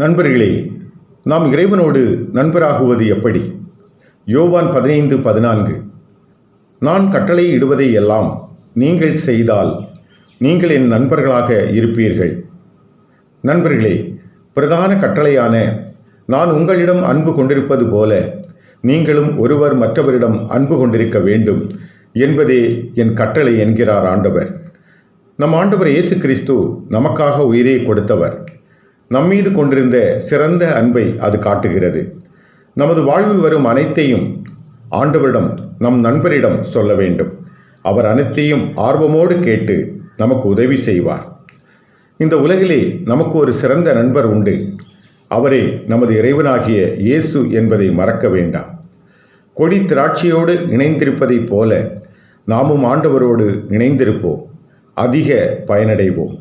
நண்பர்களே நாம் இறைவனோடு நண்பராகுவது எப்படி? யோவான் பதினைந்து பதினான்கு. நான் கட்டளை இடுவதை எல்லாம் நீங்கள் செய்தால் நீங்கள் என் நண்பர்களாக இருப்பீர்கள். நண்பர்களே பிரதான கட்டளையான நான் உங்களிடம் அன்பு கொண்டிருப்பது போல நீங்களும் ஒருவர் மற்றவரிடம் அன்பு கொண்டிருக்க வேண்டும் என்பதே என் கட்டளை என்கிறார் ஆண்டவர். நம் ஆண்டவர் இயேசு கிறிஸ்து நமக்காக உயிரை கொடுத்தவர். நம்மீது கொண்டிருந்த சிறந்த அன்பை அது காட்டுகிறது. நமது வாழ்வு வரும் அனைத்தையும் ஆண்டவரிடம் நம் நண்பரிடம் சொல்ல வேண்டும். அவர் அனைத்தையும் ஆர்வமோடு கேட்டு நமக்கு உதவி செய்வார். இந்த உலகிலே நமக்கு ஒரு சிறந்த நண்பர் உண்டு. அவரே நமது இறைவனாகிய இயேசு என்பதை மறக்க வேண்டாம். கொடி திராட்சையோடு இணைந்திருப்பதைப் போல நாமும் ஆண்டவரோடு இணைந்திருப்போம். அதிக பயனடைவோம்.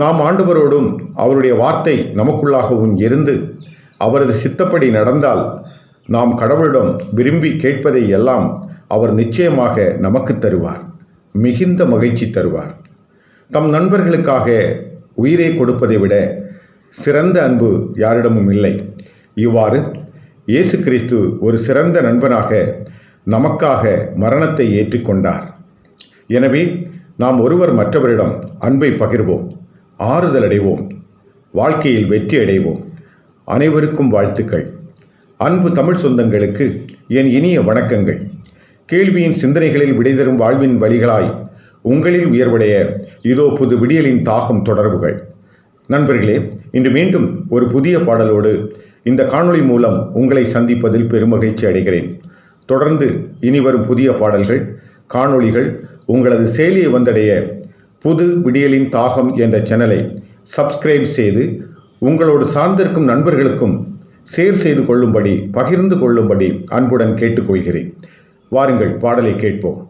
நாம் ஆண்டவரோடும் அவருடைய வார்த்தை நமக்குள்ளாகவும் இருந்து அவரது சித்தப்படி நடந்தால் நாம் கடவுளிடம் விரும்பி கேட்பதை எல்லாம் அவர் நிச்சயமாக நமக்கு தருவார் மிகுந்த மகிழ்ச்சி தருவார். தம் நண்பர்களுக்காக உயிரை கொடுப்பதை விட சிறந்த அன்பு யாரிடமும் இல்லை. இவ்வாறு இயேசு கிறிஸ்து ஒரு சிறந்த நண்பனாக நமக்காக மரணத்தை ஏற்றுக்கொண்டார். எனவே நாம் ஒருவர் மற்றவரிடம் அன்பை பகிர்வோம். ஆறுதல் அடைவோம் வாழ்க்கையில் வெற்றி அடைவோம் அனைவருக்கும் வாழ்த்துக்கள். அன்பு தமிழ் சொந்தங்களுக்கு என் இனிய வணக்கங்கள். கேள்வியின் சிந்தனைகளில் விடைதரும் வாழ்வின் வழிகளாய் உங்களில் உயர்வுடைய இதோ புது விடியலின் தாகம் தொடர்புகள். நண்பர்களே இன்று மீண்டும் ஒரு புதிய பாடலோடு இந்த காணொளி மூலம் உங்களை சந்திப்பதில் பெருமகிழ்ச்சி அடைகிறேன். தொடர்ந்து இனி வரும் புதிய பாடல்கள் காணொளிகள் உங்களது செயலியை வந்தடைய புது விடியலின் தாகம் என்ற சேனலை சப்ஸ்கிரைப் செய்து உங்களோடு சார்ந்திருக்கும் நண்பர்களுக்கும் ஷேர் செய்து கொள்ளும்படி பகிர்ந்து கொள்ளும்படி அன்புடன் கேட்டுக்கொள்கிறேன். வாருங்கள் பாடலை கேட்போம்.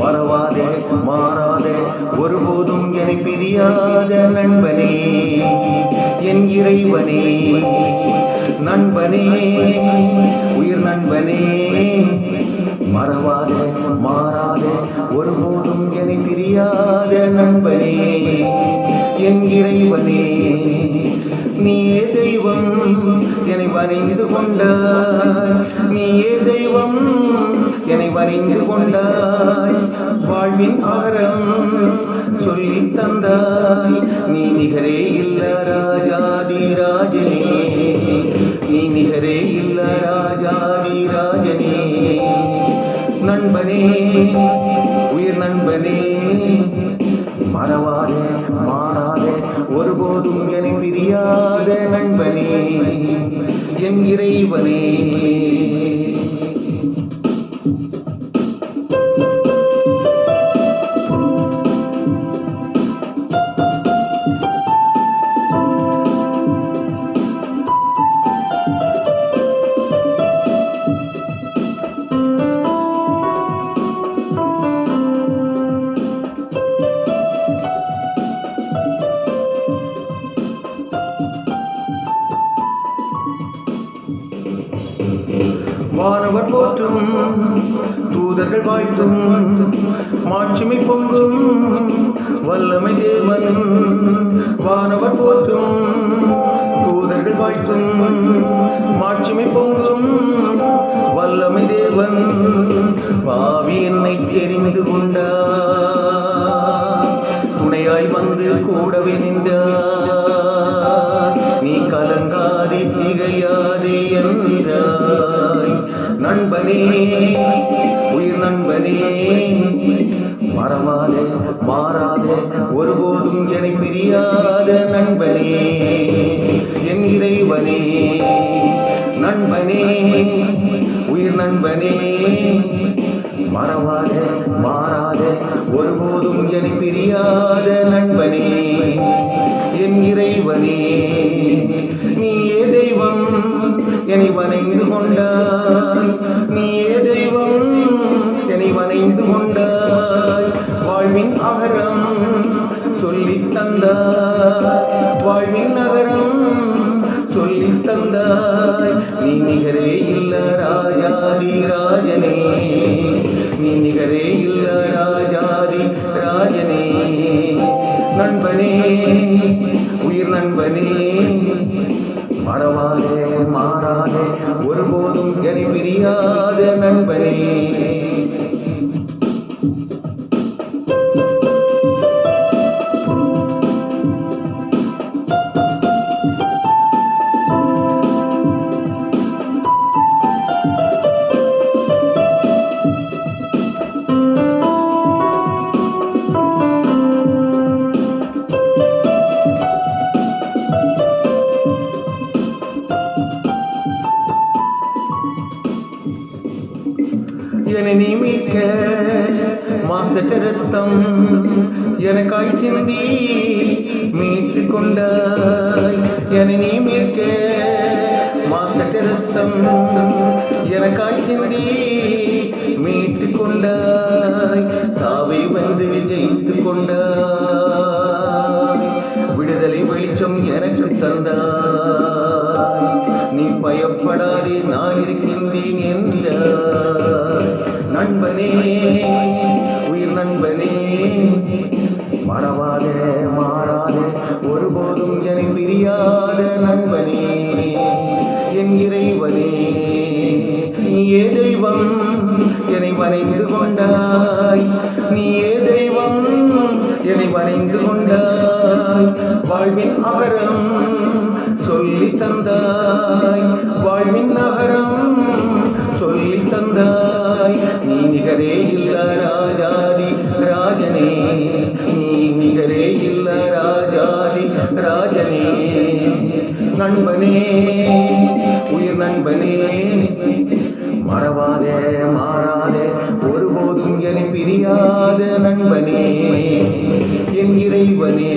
மறவாதே மாறாதே ஒருபோதும் என்னை பிரியாத நண்பனே என் இறைவனே நண்பனே உயிர் நண்பனே. மறவாதே மாறாதே ஒருபோதும் என்னை பிரியாத நண்பனே என் இறைவனே. நீயே தெய்வம் என்னை வரைந்து கொண்டாய். நீயே தெய்வம் என்னை வரைந்து கொண்டாய். வாழ்வின் ஆரம் சொல்லி தந்தாய். நீ நிகரே இல்ல ராஜாதி ராஜனே நீ நிகரே இல்ல ராஜாதி ராஜனே நண்பனே உயிர் நண்பனே. ஒருபோதும் என்னை பிரியாத நண்பனே என் இறைவனே. போற்றும் தூதர்கள் வாழ்த்தும் மறவாதே மாறாதே ஒருபோதும் என்னை பிரியாத நண்பனே என் இறைவனே நண்பனே உயிர் நண்பனே. மறவாதே மாறாதே ஒருபோதும் என்னை பிரியாத நண்பனே என் இறைவனே. நீயே தெய்வம் என்னை வணைந்து கொண்டாய் வாழ்வின் அகரம் சொல்லி தந்தாய். வாழ்வின் நகரம் சொல்லி தந்தாய். நீ நிகரே இல்ல ராஜாதி ராஜனே. நீ நிகரே இல்ல ராஜாதி ராஜனே. நண்பனே உயிர் நண்பனே. மறவாதே மாறாதே. ஒருபோதும் என்னை பிரியாத நண்பனே. எனக்காய் சிந்தி மீட்டு கொண்டாய் என நீ மீட்க. மாசற்ற ரத்தம் எனக்காய் சிந்தி மீட்டு கொண்டாய் சாவை வந்து ஜெயித்து கொண்டாய். விடுதலை வெளிச்சம் எனக்கு தந்தாய். நீ பயப்படாதே நான் இருக்கின்றேன் என்றாய். நண்பனே கொண்டாய். நீயே தெய்வம் என்னை வரைந்து கொண்டாய். வாழ்வின் அகரம் சொல்லி தந்தாய். வாழ்வின் நகரம் சொல்லி தந்தாய். நீ நிகரே இல்ல ராஜாதி ராஜனே. நீ நிகரே இல்ல ராஜாதி ராஜனே. நண்பனே உயிர் நண்பனே. பிரியாத நண்பனே என் இறைவனே.